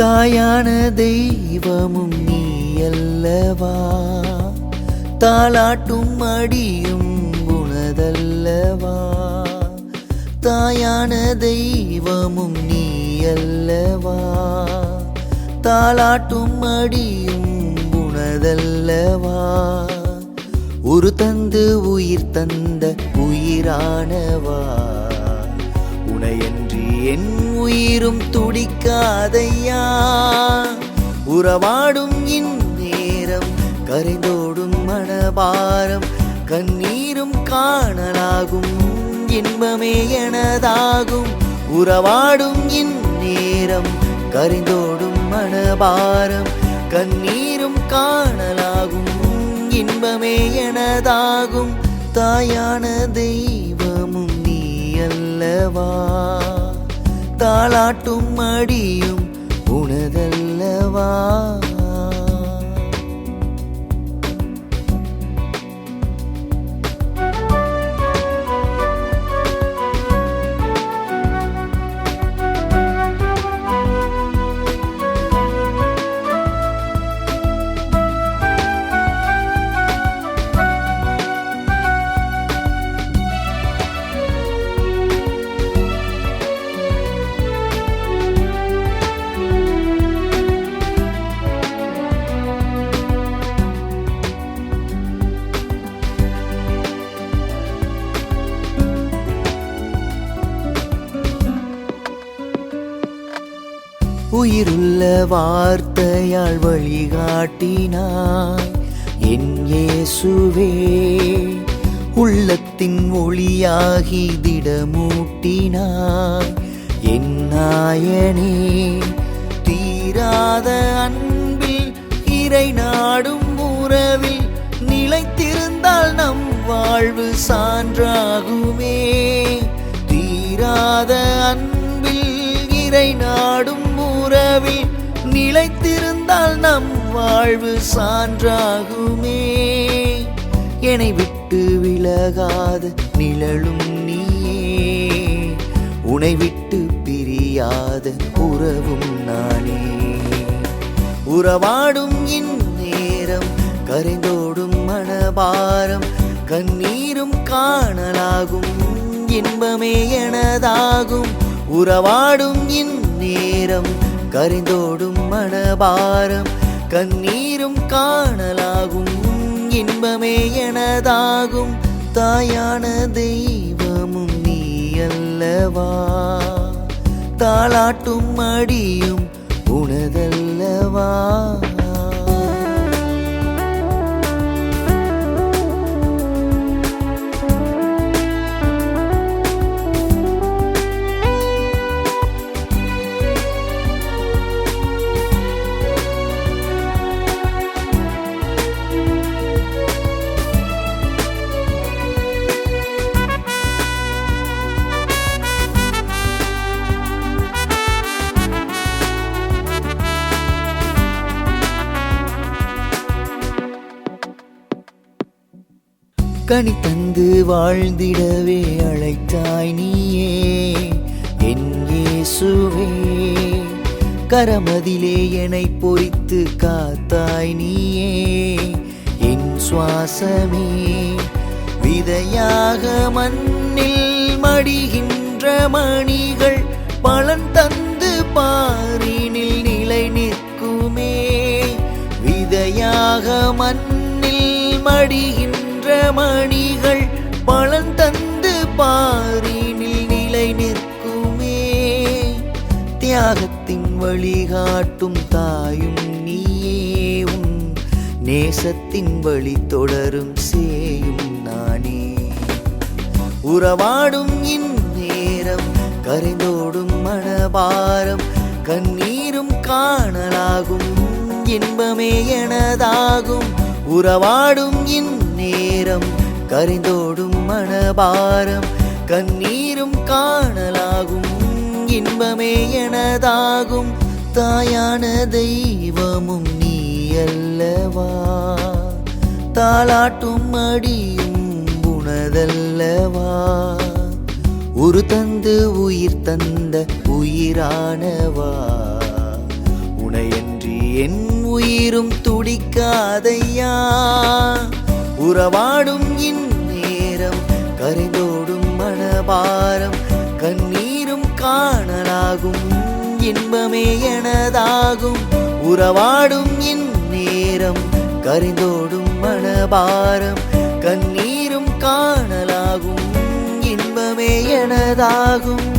தாயான தெய்வமும் நீ அல்லவா? தாளாட்டும் அடியும் உனதல்லவா? தாயான தெய்வமும் நீ அல்லவா? தாளாட்டும் அடியும் உனதல்லவா? ஒரு தந்து உயிர் தந்த உயிரானவா? உனையன்றி என் உயிரும் துடிக்காதையா? உறவாடும் இந்நேரம் கரைந்தோடும் மனபாரம் கண்ணீரும் காணலாகும் இன்பமே எனதாகும். உறவாடும் இந்நேரம் கரிந்தோடும் மனபாரம் கண்ணீரும் காணலாகும் இன்பமே எனதாகும். தாயான தெய்வமும் நீ அல்லவா? தாளாட்டும் அடியும் உனதல்லவா? உயிருள்ள வார்த்தையால் வழிகாட்டினாய். என் இயேசுவே உள்ளத்தின் ஒளியாகி திடமூட்டினாய். என் நாயனே தீராத அன்பில் இறை நாடும் உறவில் நிலைத்திருந்தால் நம் வாழ்வு சான்றாகுமே. தீராத அன்பில் இறை நாடும் உறவில் நிலைத்திருந்தால் நம் வாழ்வு சான்றாகுமே. என்னை விட்டு விலகாத நிழலும் நீயே. உனை விட்டு பிரியாத உறவும் நானே. உறவாடும் இந்நேரம் கரைந்தோடும் மனபாரம் கண்ணீரும் காணலாகும் இன்பமே எனதாகும். உறவாடும் இந்நேரம் நேரம் கரிந்தோடும் மனபாரம் கண்ணீரும் காணலாகும் இன்பமே எனதாகும். தாயான தெய்வமும் நீ அல்லவா? தாளாட்டும் அடியும் உனதல்லவா? கனி தந்து வாழ்ந்திடவே அழைத்தாய் நீயே என் இயேசுவே. கரமதிலே என்னை பொறித்து காத்தாய் நீயே என் சுவாசமே. விதையாக மண்ணில் மடிகின்ற மணிகள் பலன் தந்து பாரினில் நிலை நிற்குமே. விதையாக மண்ணில் மடிகின்ற மணிகள் பலன் தந்து பாரினில் நிலை நிற்குமே. தியாகத்தின் வழிகாட்டும் தாயும் நீயேவும் நேசத்தின் வழி தொடரும் சேயும் நானே. உறவாடும் இந்நேரம் கரைந்தோடும் மனபாரம் கண்ணீரும் காணலாகும் இன்பமே எனதாகும். உறவாடும் இன் நேரம் கரிந்தோடும் மனபாரம் கண்ணீரும் காணலாகும் இன்பமே எனதாகும். தாயான தெய்வமும் நீ அல்லவா? தாளாட்டும் அடியும் உனதல்லவா ஒரு தந்து உயிர் தந்த உயிரானவா? உனையன்றி என் உயிரும் துடிக்காதையா? உறவாடும் இந்நேரம் கரைந்தோடும் மனபாரம் கண்ணீரும் காணலாகும் இன்பமே எனதாகும். உறவாடும் இந்நேரம் கரைந்தோடும் மனபாரம் கண்ணீரும் காணலாகும் இன்பமே எனதாகும்.